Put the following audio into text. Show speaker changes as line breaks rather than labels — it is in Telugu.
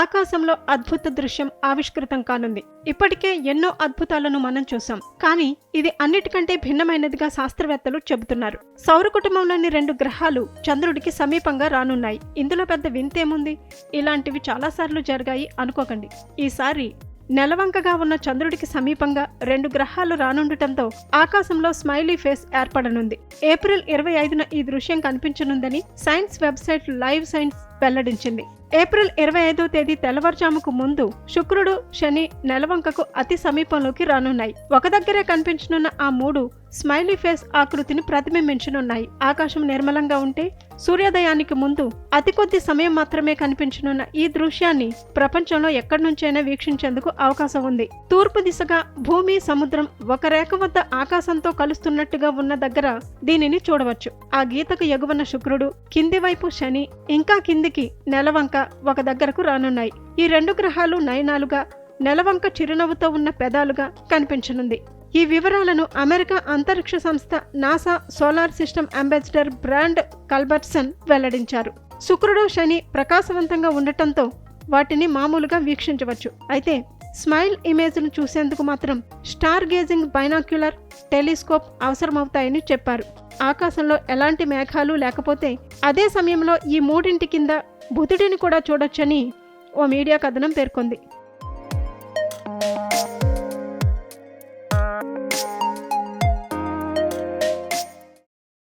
ఆకాశంలో అద్భుత దృశ్యం ఆవిష్కృతం కానుంది. ఇప్పటికే ఎన్నో అద్భుతాలను మనం చూసాం కానీ ఇది అన్నిటికంటే భిన్నమైనదిగా శాస్త్రవేత్తలు చెబుతున్నారు. సౌర కుటుంబంలోని రెండు గ్రహాలు చంద్రుడికి సమీపంగా రానున్నాయి. ఇందులో పెద్ద వింతేముంది ఇలాంటివి చాలాసార్లు జరిగాయి అనుకోకండి. ఈసారి నెలవంకగా ఉన్న చంద్రుడికి సమీపంగా రెండు గ్రహాలు రానుండటంతో ఆకాశంలో స్మైలీ ఫేస్ ఏర్పడనుంది. ఏప్రిల్ ఇరవై ఐదున ఈ దృశ్యం కనిపించనుందని సైన్స్ వెబ్సైట్ లైవ్ సైన్స్ వెల్లడించింది. ఏప్రిల్ ఇరవై ఐదో తేదీ తెల్లవారుజాముకు ముందు శుక్రుడు శని నెలవంకకు అతి సమీపంలోకి రానున్నాయి. ఒక దగ్గరే కనిపించనున్న ఆ మూడు స్మైలీ ఫేస్ ఆకృతిని ప్రతిబింబించనున్నాయి. ఆకాశం నిర్మలంగా ఉంటే సూర్యోదయానికి ముందు అతి కొద్ది సమయం మాత్రమే కనిపించనున్న ఈ దృశ్యాన్ని ప్రపంచంలో ఎక్కడి నుంచైనా వీక్షించేందుకు అవకాశం ఉంది. తూర్పు దిశగా భూమి సముద్రం ఒక రేఖ వద్ద ఆకాశంతో కలుస్తున్నట్టుగా ఉన్న దగ్గర దీనిని చూడవచ్చు. ఆ గీతకు ఎగువన శుక్రుడు కింది వైపు శని ఇంకా కింది కిందికి నెలవంక ఒక దగ్గరకు రానున్నాయి. ఈ రెండు గ్రహాలు నయనాలుగా నెలవంక చిరునవ్వుతో ఉన్న పెదాలుగా కనిపించనుంది. ఈ వివరాలను అమెరికా అంతరిక్ష సంస్థ NASA solar system ambassador Brand Culberson వెల్లడించారు. శుక్రుడు శని ప్రకాశవంతంగా ఉండటంతో వాటిని మామూలుగా వీక్షించవచ్చు. అయితే స్మైల్ ఇమేజ్ను చూసేందుకు మాత్రం స్టార్ గేజింగ్ బైనాక్యులర్ టెలిస్కోప్ అవసరమవుతాయని చెప్పారు. ఆకాశంలో ఎలాంటి మేఘాలు లేకపోతే అదే సమయంలో ఈ మూడింటి కింద బుధుడిని కూడా చూడొచ్చని ఓ మీడియా కథనం పేర్కొంది.